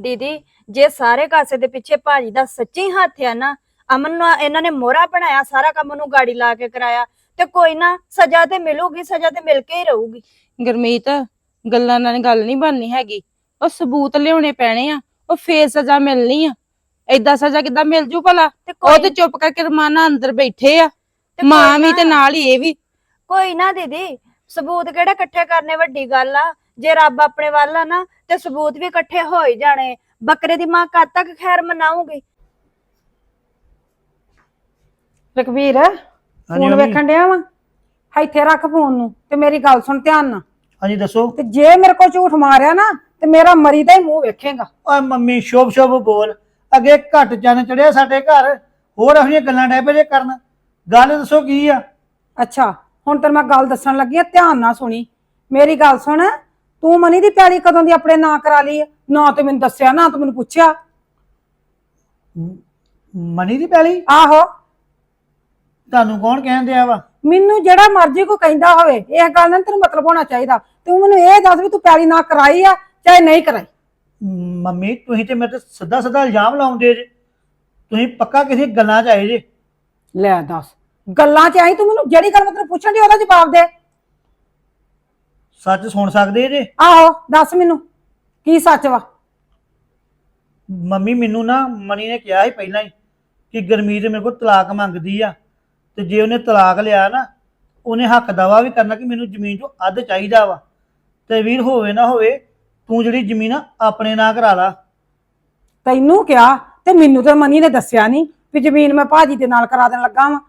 ਦੀਦੀ ਜੇ ਸਾਰੇ ਕਾਸੇ ਦੇ ਪਿੱਛੇ ਭਾਜੀ ਦਾ ਸੱਚੀ ਹੱਥ ਆ ਨਾ ਅਮਨ ਨੂੰ ਇਹਨਾਂ ਨੇ ਮੋਹਰਾ ਬਣਾਇਆ ਸਾਰਾ ਕੰਮ ਨੂੰ ਗਾੜੀ ਲਾ ਕੇ ਕਰਾਇਆ ਤੇ ਕੋਈ ਨਾ ਸਜ਼ਾ ਤੇ ਮਿਲੂਗੀ ਸਜ਼ਾ ਤੇ ਮਿਲ ਕੇ ਹੀ ਰਹੂਗੀ। ਗੁਰਮੀਤ ਗੱਲਾਂ ਨਾਲ ਗੱਲ ਨਹੀਂ ਬਣਨੀ ਹੈਗੀ। ਉਹ ਸਬੂਤ ਲਿਆਉਣੇ ਪੈਣੇ ਆ ਉਹ ਫੇਰ ਸਜ਼ਾ ਮਿਲਣੀ ਆ। ਏਦਾਂ ਸਜ਼ਾ ਕਿੱਦਾਂ ਮਿਲ ਜੂ ਭਲਾ? ਉਹ ਤੇ ਚੁੱਪ ਕਰਕੇ ਰਮਾਨਾ ਅੰਦਰ ਬੈਠੇ ਆ। ਮਾਂ ਵੀ ਤੇ ਨਾਲ ਹੀ ਇਹ ਵੀ। ਕੋਈ ਨਾ ਦੀਦੀ ਸਬੂਤ ਕਿਹੜਾ ਇਕੱਠੇ ਕਰਨੇ ਵੱਡੀ ਗੱਲ ਆ? ਜੇ ਰੱਬ ਆਪਣੇ ਵੱਲ ਆ ਨਾ ਤੇ ਸਬੂਤ ਵੀ ਇਕੱਠੇ ਹੋ ਹੀ ਜਾਣੇ। ਬੱਕਰੇ ਦੀ ਮਾਂ ਕਦ ਤੱਕ ਖੈਰ ਮਨਾਊਗੀ? ਰਕਬੀਰ ਹਾਂਜੀ ਫੋਨ ਮੰਮੀ। ਵੇਖਣ ਡਿਆ ਵਾ? ਇੱਥੇ ਰੱਖ ਫੋਨ ਨੂੰ ਤੇ ਮੇਰੀ ਗੱਲ ਸੁਣ ਧਿਆਨ ਨਾਲ। ਹਾਂਜੀ ਦੱਸੋ। ਤੇ ਜੇ ਮੇਰੇ ਕੋਲ ਝੂਠ ਮਾਰਿਆ ਨਾ ਤੇ ਮੇਰਾ ਮਰੀ ਦਾ ਹੀ ਮੂੰਹ ਵੇਖੇਗਾ। ਓਏ ਮੰਮੀ ਸ਼ੁਭ ਸ਼ੁਭ ਬੋਲ। ਅੱਗੇ ਘੱਟ ਚੰਨ ਚੜਿਆ ਸਾਡੇ ਘਰ। ਹੋਰ ਇਹੋ ਜਿਹੀਆਂ ਗੱਲਾਂ ਡੈ ਪਏ ਜੇ ਕਰਨ। ਗੱਲ ਦੱਸੋ ਕੀ ਆ? ਅੱਛਾ ਹੁਣ ਤੈਨੂੰ ਮੈਂ ਗੱਲ ਦੱਸਣ ਲੱਗੀ ਆ ਧਿਆਨ ਨਾਲ ਸੁਣੀ। ਮੇਰੀ ਗੱਲ ਸੁਣ ਤੂੰ ਮਨੀ ਦੀ ਪਿਆਲੀ ਕਦੋਂ ਦੀ ਆਪਣੇ ਨਾਂ ਕਰਾ ਲਈ? ਨਾ ਤੇ ਮੈਨੂੰ ਦੱਸਿਆ ਨਾ ਤੂੰ ਮੈਨੂੰ ਪੁੱਛਿਆ। ਮ- ਮਨੀ ਦੀ ਪੈਲੀ? ਆਹੋ। ਤੁਹਾਨੂੰ ਕੌਣ ਕਹਿਣ ਦਿਆ ਵਾ? ਮੈਨੂੰ ਜਿਹੜਾ ਮਰਜ਼ੀ ਕੋ ਕਹਿੰਦਾ ਹੋਵੇ ਇਹ ਗੱਲ ਨਾਲ ਤੈਨੂੰ ਮਤਲਬ ਹੋਣਾ ਚਾਹੀਦਾ। ਤੂੰ ਮੈਨੂੰ ਇਹ ਦੱਸ ਵੀ ਤੂੰ ਪਿਆਲੀ ਨਾ ਕਰਾਈ ਆ ਚਾਹੇ ਨਹੀਂ ਕਰਾਈ। ਮੰਮੀ ਤੁਸੀਂ ਤੇ ਮੇਰੇ ਤੇ ਸਿੱਧਾ ਸਿੱਧਾ ਇਲਜ਼ਾਮ ਲਾਉਂਦੇ ਜੇ। ਤੁਸੀਂ ਪੱਕਾ ਕਿਸੇ ਗੱਲਾਂ 'ਚ ਆਏ ਜੇ। ਲੈ ਦੱਸ ਗੱਲਾਂ 'ਚ ਆਈ ਤੂੰ ਮੈਨੂੰ ਜਿਹੜੀ ਗੱਲ ਮੈਂ ਤੈਨੂੰ ਪੁੱਛਣ ਦੀ ਉਹਦਾ ਜਵਾਬ ਦੇ। ਸੱਚ ਸੁਣ ਸਕਦੇ ਜੇ? ਆਹੋ ਦੱਸ ਮੈਨੂੰ। ਕੀ ਸੱਚ ਵਾ? ਮੰਮੀ ਮੈਨੂੰ ਨਾ ਮਨੀ ਨੇ ਕਿਹਾ ਸੀ ਪਹਿਲਾਂ ਹੀ ਕਿ ਗਰਮੀਤ ਮੇਰੇ ਕੋਲ ਤਲਾਕ ਮੰਗਦੀ ਆ ਤੇ ਜੇ ਉਹਨੇ ਤਲਾਕ ਲਿਆ ਨਾ ਉਹਨੇ ਹੱਕ ਦਾਵਾ ਵੀ ਕਰਨਾ ਕਿ ਮੈਨੂੰ ਜ਼ਮੀਨ 'ਚੋਂ ਅੱਧ ਚਾਹੀਦਾ ਵਾ। ਤੇ ਵੀਰ ਹੋਵੇ ਨਾ ਹੋਵੇ ਤੂੰ ਜਿਹੜੀ ਜ਼ਮੀਨ ਆ ਆਪਣੇ ਨਾਂ ਕਰਾ ਲਾ। ਤੈਨੂੰ ਕਿਹਾ ਤੇ ਮੈਨੂੰ ਤੇ ਮਨੀ ਨੇ ਦੱਸਿਆ ਨਹੀਂ ਵੀ ਜ਼ਮੀਨ ਮੈਂ ਭਾਜੀ ਦੇ ਨਾਲ ਕਰਾ ਦੇਣ ਲੱਗਾ ਵਾਂ।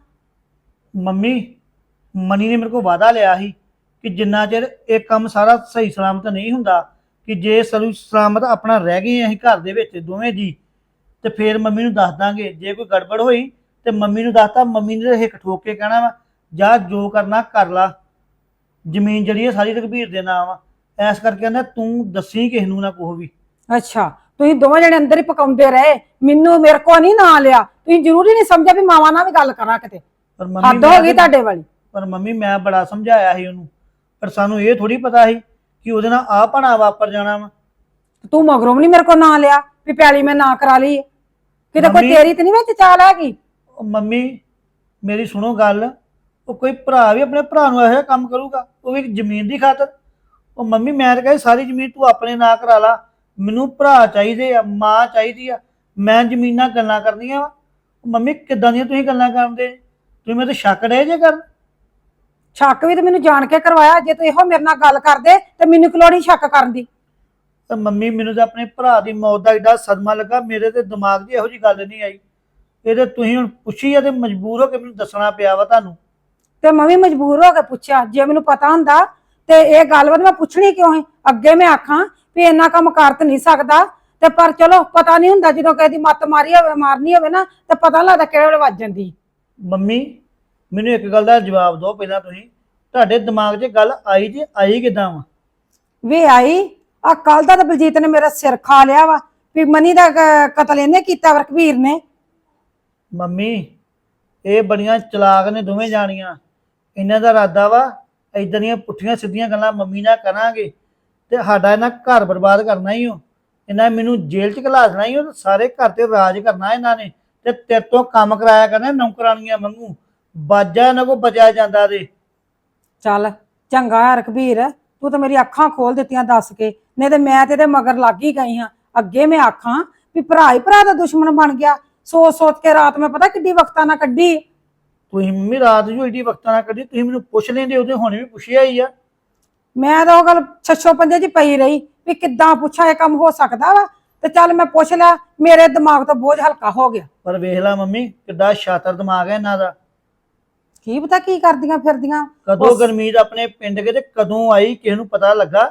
ਮੰਮੀ ਮਨੀ ਨੇ ਮੇਰੇ ਕੋਲ ਵਾਅਦਾ ਲਿਆ ਸੀ ਕਿ ਜਿੰਨਾ ਚਿਰ ਇਹ ਕੰਮ ਸਾਰਾ ਸਹੀ ਸਲਾਮਤ ਨਹੀਂ ਹੁੰਦਾ ਕਿ ਜੇ ਸਲੂ ਸਲਾਮਤ ਆਪਣਾ ਰਹਿ ਗਏ ਅਸੀਂ ਘਰ ਦੇ ਵਿੱਚ ਦੋਵੇਂ ਜੀ ਤੇ ਫੇਰ ਮੰਮੀ ਨੂੰ ਦੱਸ ਦਾਂਗੇ। ਜੇ ਕੋਈ ਗੜਬੜ ਹੋਈ ਤੇ ਮੰਮੀ ਨੂੰ ਦੱਸਤਾ ਮੰਮੀ ਨੇ ਹਿੱਕ ਠੋਕ ਕੇ ਕਹਿਣਾ ਵਾ ਜਾ ਜੋ ਕਰਨਾ ਕਰ ਲਾ। ਜ਼ਮੀਨ ਜਿਹੜੀ ਹੈ ਸਾਰੀ ਰਘਬੀਰ ਦੇ ਨਾਮ ਆ ਐਸ ਕਰਕੇ ਕਹਿੰਦਾ ਤੂੰ ਦੱਸੀ ਕਿਸ ਨੂੰ ਨਾ ਕੋਹ ਵੀ। ਅੱਛਾ ਤੁਸੀਂ ਦੋਵੇਂ ਜਣੇ ਅੰਦਰ ਹੀ ਪਕਾਉਂਦੇ ਰਹੇ। ਮੈਨੂੰ ਮੇਰੇ ਕੋ ਨਹੀਂ ਨਾਂ ਲਿਆ। ਤੁਸੀਂ ਜ਼ਰੂਰੀ ਨਹੀਂ ਸਮਝਿਆ ਵੀ ਮਾਵਾਂ ਨਾਲ ਵੀ ਗੱਲ ਕਰਾਂ ਕਿਤੇ। ਪਰ ਮੰਮੀ ਹੱਦ ਹੋ ਗਈ ਤੁਹਾਡੇ ਵਾਲੀ। ਪਰ ਮੰਮੀ ਮੈਂ ਬੜਾ ਸਮਝਾਇਆ ਸੀ ਉਹਨੂੰ। ਪਰ ਸਾਨੂੰ ਇਹ ਥੋੜੀ ਪਤਾ ਸੀ ਕਿ ਉਹਦੇ ਨਾਲ ਆ ਭਣਾ ਵਾਪਰ ਜਾਣਾ ਵਾ। ਤੂੰ ਮਗਰੋਂ ਨਹੀਂ ਮੇਰੇ ਕੋ ਨਾਂ ਲਿਆ ਵੀ ਪਿਆਲੀ ਮੈਂ ਨਾ ਕਰਾ ਲਈ। ਕਿਤੇ ਕੋਈ ਮੰਮੀ- ਤੇਰੀ ਤੇ ਨਹੀਂ ਵਿੱਚ ਚਾਲ ਹੈਗੀ? ਉਹ ਮੰਮੀ ਮੇਰੀ ਸੁਣੋ ਗੱਲ। ਉਹ ਕੋਈ ਭਰਾ ਵੀ ਆਪਣੇ ਭਰਾ ਨੂੰ ਇਹੋ ਜਿਹਾ ਕੰਮ ਕਰੂਗਾ ਉਹ ਵੀ ਜ਼ਮੀਨ ਦੀ ਖਾਤਰ। ਉਹ ਮੰਮੀ ਮੈਂ ਤਾਂ ਕਹੀ ਸਾਰੀ ਜ਼ਮੀਨ ਤੂੰ ਆਪਣੇ ਨਾਂ ਕਰਾ ਲਾ। ਮੈਨੂੰ ਭਰਾ ਚਾਹੀਦੇ ਆ ਮਾਂ ਚਾਹੀਦੀ ਆ। ਮੈਂ ਜ਼ਮੀਨਾਂ ਗੱਲਾਂ ਕਰਨੀਆਂ ਵਾ। ਮੰਮੀ ਕਿੱਦਾਂ ਦੀਆਂ ਤੁਸੀਂ ਗੱਲਾਂ ਕਰਦੇ? ਤੁਸੀਂ ਮੇਰੇ ਤੇ ਸ਼ੱਕ ਰਹੇ ਜੇ ਕਰ ਸ਼ੱਕ ਵੀ ਤੇ ਮੈਨੂੰ ਜਾਣ ਕੇ ਕਰਵਾਇਆ ਜੇ ਤੂੰ ਇਹੋ ਮੇਰੇ ਨਾਲ ਗੱਲ ਕਰਦੇ ਤੇ ਮੈਨੂੰ ਕਿਲੋੜੀ ਸ਼ੱਕ ਕਰਨ ਦੀ? ਤੇ ਮੰਮੀ ਮੈਨੂੰ ਤਾਂ ਆਪਣੇ ਭਰਾ ਦੀ ਮੌਤ ਦਾ ਏਡਾ ਸਦਮਾ ਲੱਗਾ ਮੇਰੇ ਤੇ ਦਿਮਾਗ 'ਚ ਇਹੋ ਜੀ ਗੱਲ ਨਹੀਂ ਆਈ। ਇਹਦੇ ਤੁਸੀਂ ਹੁਣ ਪੁੱਛੀ ਆ ਤੇ ਮਜਬੂਰ ਹੋ ਕੇ ਮੈਨੂੰ ਦੱਸਣਾ ਪਿਆ ਵਾ ਤੁਹਾਨੂੰ। ਤੇ ਮੈਂ ਵੀ ਮਜਬੂਰ ਹੋ ਕੇ ਪੁੱਛਿਆ ਜੇ ਮੈਨੂੰ ਪਤਾ ਹੁੰਦਾ ਤੇ ਇਹ ਗੱਲਬਾਤ ਮੈਂ ਪੁੱਛਣੀ ਕਿਉਂ ਹੈ ਅੱਗੇ ਮੈਂ ਆਖਾਂ ਵੀ ਇੰਨਾ ਕੰਮ ਕਰ ਤਾਂ ਨਹੀਂ ਸਕਦਾ ਤੇ ਪਰ ਚਲੋ ਪਤਾ ਨਹੀਂ ਹੁੰਦਾ ਜਦੋਂ ਕਿਸੇ ਦੀ ਮੱਤ ਮਾਰੀ ਹੋਵੇ ਮਾਰਨੀ ਹੋਵੇ ਨਾ ਤੇ ਪਤਾ ਲੱਗਦਾ ਕਿਹੜੇ ਵੇਲੇ ਵੱਜ ਜਾਂਦੀ। ਮੰਮੀ ਮੈਨੂੰ ਇੱਕ ਗੱਲ ਦਾ ਜਵਾਬ ਦਿਓ ਪਹਿਲਾਂ ਤੁਸੀਂ। ਤੁਹਾਡੇ ਦਿਮਾਗ 'ਚ ਗੱਲ ਆਈ ਜੇ ਆਈ ਕਿਦਾਂ ਵਾ? ਵੇ ਆਈ ਆ ਕੱਲ ਦਾ ਤਾਂ ਬਲਜੀਤ ਨੇ ਮੇਰਾ ਸਿਰ ਖਾ ਲਿਆ ਵਾ ਵੀ ਮਨੀ ਦਾ ਕ- ਕਤਲ ਇਹਨੇ ਕੀਤਾ ਵਰਕਵੀਰ ਨੇ। ਮੰਮੀ ਇਹ ਬੜੀਆਂ ਚਲਾਕ ਨੇ ਦੋਵੇਂ ਜਾਣੀਆਂ। ਇਹਨਾਂ ਦਾ ਇਰਾਦਾ ਵਾ ਇਦਾਂ ਦੀਆਂ ਪੁੱਠੀਆਂ ਸਿੱਧੀਆਂ ਗੱਲਾਂ ਮੰਮੀ ਨਾਲ ਕਰਾਂਗੇ ਤੇ ਸਾਡਾ ਇਹਨਾਂ ਘਰ ਬਰਬਾਦ ਕਰਨਾ ਹੀ ਹੋ ਇਹਨਾਂ ਨੇ ਮੈਨੂੰ ਜੇਲ੍ਹ 'ਚ ਘਲਾ ਦੇਣਾ ਹੀ ਉਹ ਸਾਰੇ ਘਰ ਤੇ ਰਾਜ ਕਰਨਾ ਇਹਨਾਂ ਨੇ ਤੇ ਤੇਰੇ ਤੋਂ ਕੰਮ ਕਰਾਇਆ ਕਰਨਾ ਨੌਕਰਾਨੀਆਂ ਵਾਂਗੂ। ਬਾਜਾ ਇਹਨਾਂ ਕੋ ਬਚਿਆ ਜਾਂਦਾ ਦੇ ਚੱਲ ਚੰਗਾ ਹੈ ਰਕਬੀਰ ਤੂੰ ਤਾਂ ਮੇਰੀ ਅੱਖਾਂ ਖੋਲ ਦਿੱਤੀਆਂ ਦੱਸ ਕੇ। ਨਹੀਂ ਤੇ ਮੈਂ ਤੇ ਇਹਦੇ ਮਗਰ ਲੱਗ ਹੀ ਗਈ ਹਾਂ। ਅੱਗੇ ਮੈਂ ਆਖਾਂ ਵੀ ਭਰਾ ਹੀ ਭਰਾ ਦਾ ਦੁਸ਼ਮਣ ਬਣ ਗਿਆ। ਸੋਚ ਸੋਚ ਕੇ ਰਾਤ ਮੈਂ ਪਤਾ ਕਿੱਡੀ ਵਕਤਾਂ ਨਾਲ ਕੱਢੀ। ਤੁਸੀਂ ਮੰਮੀ ਰਾਤ ਨੂੰ ਏਡੀ ਵਕਤਾਂ ਨਾਲ ਕੱਢੀ ਤੁਸੀਂ ਮੈਨੂੰ ਪੁੱਛ ਲੈਂਦੇ ਉਹਦੇ ਹੁਣ ਵੀ ਪੁੱਛਿਆ ਹੀ ਆ। ਮੈਂ ਤਾਂ ਉਹ ਗੱਲ ਛੱਛੋ ਪੰਜੇ 'ਚ ਪਈ ਰਹੀ ਵੀ ਕਿੱਦਾਂ ਪੁੱਛਾਂ ਇਹ ਕੰਮ ਹੋ ਸਕਦਾ ਵਾ? ਤੇ ਚੱਲ ਮੈਂ ਪੁੱਛ ਲਿਆ ਮੇਰੇ ਦਿਮਾਗ ਤੋਂ ਬੋਝ ਹਲਕਾ ਹੋ ਗਿਆ। ਪਰ ਵੇਖ ਲੈ ਮੰਮੀ ਕਿੱਡਾ ਸ਼ਾਤਰ ਦਿਮਾਗ ਹੈ ਇਹਨਾਂ ਦਾ। ਕੀ ਪਤਾ ਕੀ ਕਰਦੀਆਂ ਫਿਰਦੀਆਂ? ਕਦੋਂ ਗਰਮੀਤ ਆਪਣੇ ਪਿੰਡ ਗਏ ਤੇ ਕਦੋਂ ਆਈ ਕਿਸੇ ਨੂੰ ਪਤਾ ਲੱਗਾ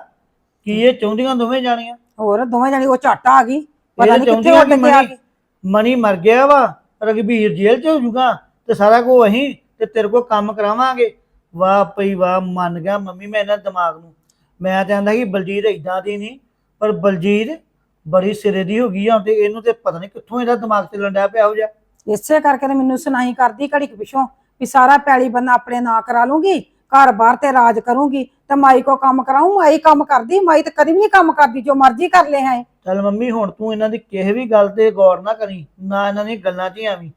ਕੀ ਇਹ ਚਾਹੁੰਦੀਆਂ ਦੋਵੇਂ ਜਾਣੀਆਂ? ਹੋਰ ਦੋਵੇਂ ਜਣੀ ਉਹ ਝੱਟ ਆ ਗਈ। ਪਤਾ ਨਹੀਂ ਕਿੱਥੇ ਉੱਡ ਕਿ ਆ ਗਈ। ਮਨੀ ਮਰ ਗਿਆ ਵਾ ਰਗਵੀਰ ਜੇਲ੍ਹ ਚ ਹੋ ਜੂਗਾ ਤੇ ਸਾਰਾ ਕੋ ਅਸੀਂ ਤੇ ਤੇਰੇ ਕੋ ਕੰਮ ਕਰਾਵਾਂਗੇ। ਵਾਹ ਪਈ ਵਾਹ ਮੰਨ ਗਿਆ ਮੰਮੀ ਮੈਂ ਇਹਨਾਂ ਦਿਮਾਗ ਨੂੰ। ਮੈਂ ਤਾਂ ਆਂਦਾ ਕਿ ਬਲਜੀਤ ਇਦਾਂ ਦੀ ਨਹੀਂ ਪਰ ਬਲਜੀਤ ਬੜੀ ਸਿਰੇ ਦੀ ਹੋ ਗਈ ਆ ਤੇ ਇਹਨੂੰ ਤੇ ਪਤਾ ਨਹੀਂ ਕਿੱਥੋਂ ਇਹਦਾ ਦਿਮਾਗ ਚੱਲਣ ਡਿਆ ਪਿਆ ਹੋ ਜਾ। ਇਸੇ ਕਰਕੇ ਤੇ ਮੈਨੂੰ ਸੁਣਾਈ ਕਰਦੀ ਘੜੀ ਕੁ ਪਿਛੋਂ। ਵੀ ਸਾਰਾ ਪੈਲੀ ਬੰਨਾ ਆਪਣੇ ਨਾਂ ਕਰਾ ਲੂੰਗੀ ਘਰ-ਬਾਰ ਤੇ ਰਾਜ ਕਰੂੰਗੀ ਤੇ ਮਾਈ ਕੋ ਕੰਮ ਕਰਾਉਂ ਮਾਈ ਕੰਮ ਕਰਦੀ ਮਾਈ ਤੇ ਕਦੀ ਵੀ ਨਹੀਂ ਕੰਮ ਕਰਦੀ ਜੋ ਮਰਜ਼ੀ ਕਰ ਲੈ ਹੈ। ਚੱਲ ਮੰਮੀ ਹੁਣ ਤੂੰ ਇਹਨਾਂ ਦੀ ਕਿਸੇ ਵੀ ਗੱਲ ਤੇ ਗੌਰ ਨਾ ਕਰੀ ਨਾ ਇਹਨਾਂ ਦੀਆਂ ਗੱਲਾਂ 'ਚ ਹੀ ਆਵੀਂ